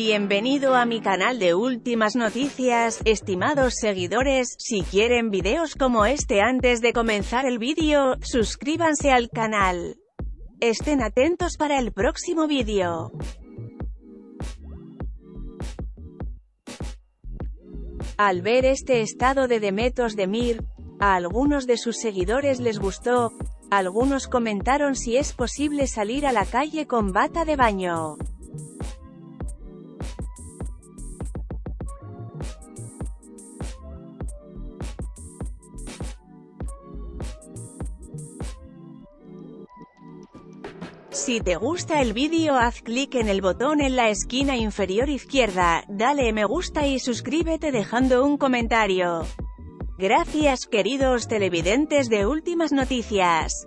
Bienvenido a mi canal de últimas noticias, estimados seguidores, si quieren videos como este antes de comenzar el vídeo, suscríbanse al canal. Estén atentos para el próximo vídeo. Al ver este estado de Demetos Demir, a algunos de sus seguidores les gustó, algunos comentaron si es posible salir a la calle con bata de baño. Si te gusta el vídeo haz clic en el botón en la esquina inferior izquierda, dale me gusta y suscríbete dejando un comentario. Gracias queridos televidentes de Últimas Noticias.